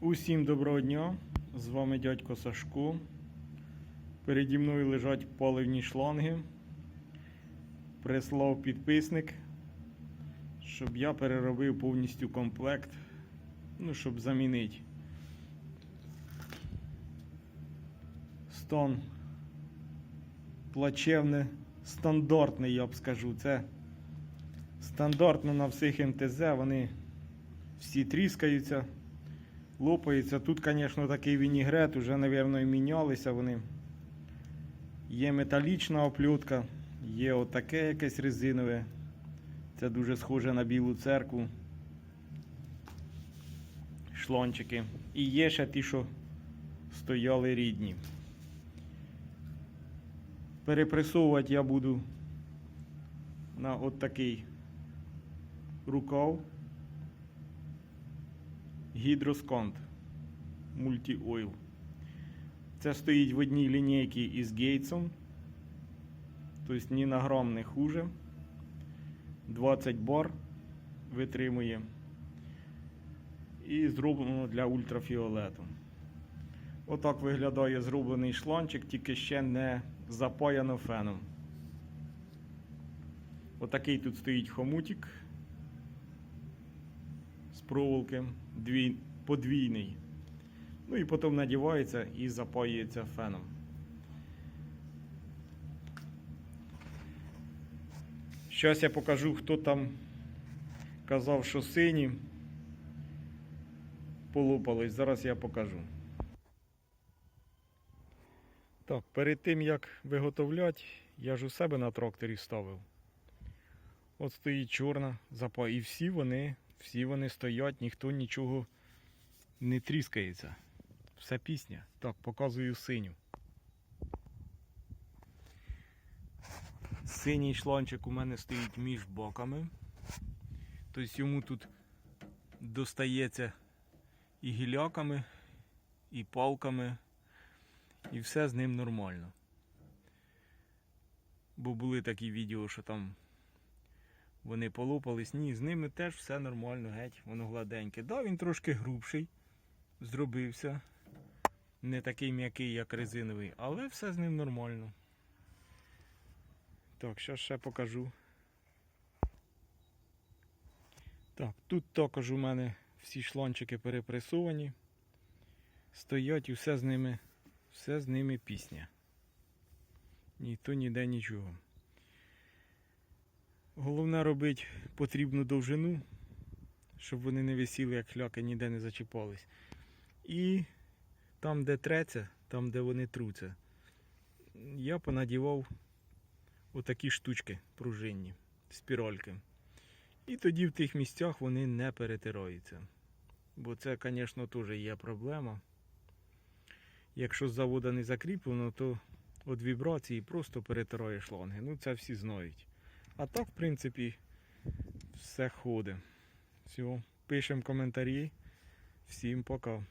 Усім доброго дня! З вами дядько Сашко. Переді мною лежать паливні шланги. Прислав підписник, щоб я переробив повністю комплект, ну, щоб замінити. Стан плачевне, стандартний, я б скажу. Це стандартно на всіх МТЗ, вони всі тріскаються лопаються. Тут, звісно, такий вінігрет, уже, мабуть, мінялися вони. Є металічна оплютка, є отаке якесь резинове. Це дуже схоже на білу церкву. Шлончики. І є ще ті, що стояли рідні. Перепресовувати я буду на от такий рукав. Гідросконт Multi-Oil. Це стоїть в одній лінійці із Гейтсом. Тобто ні на грам не хуже. 20 бар витримує. І зроблено для ультрафіолету. Отак виглядає зроблений шланчик, тільки ще не запаяно феном. Отакий тут стоїть хомутик з проволоки дві, подвійний. Ну і потім надівається і запаюється феном. Зараз я покажу, хто там казав, що сині полопались. Зараз я покажу. Так, перед тим як виготовляти, я ж у себе на тракторі ставив. От стоїть чорна запа, і всі вони, всі вони стоять, ніхто нічого не тріскається. Вся пісня. Так, показую синю. Синій шланчик у мене стоїть між боками. Тобто йому тут достається і гіляками, і палками, і все з ним нормально. Бо були такі відео, що там вони полопались. Ні, з ними теж все нормально, геть, воно гладеньке. Да, він трошки грубший, зробився. Не такий м'який, як резиновий, але все з ним нормально. Так, зараз ще покажу. Так, тут також у мене всі шланчики перепресовані. Стоять і все з ними, все з ними пісня. Ніхто ніде нічого. Головне робити потрібну довжину, щоб вони не висіли, як хляки, ніде не зачіпались. І там, де треться, там, де вони труться, я понадівав отакі штучки пружинні, спіральки. І тоді в тих місцях вони не перетираються. Бо це, звісно, теж є проблема. Якщо з завода не закріплено, то від вібрації просто перетирає шланги. Ну це всі знають. А так, в принципі, все ходить. Все, пишемо коментарі. Всім пока.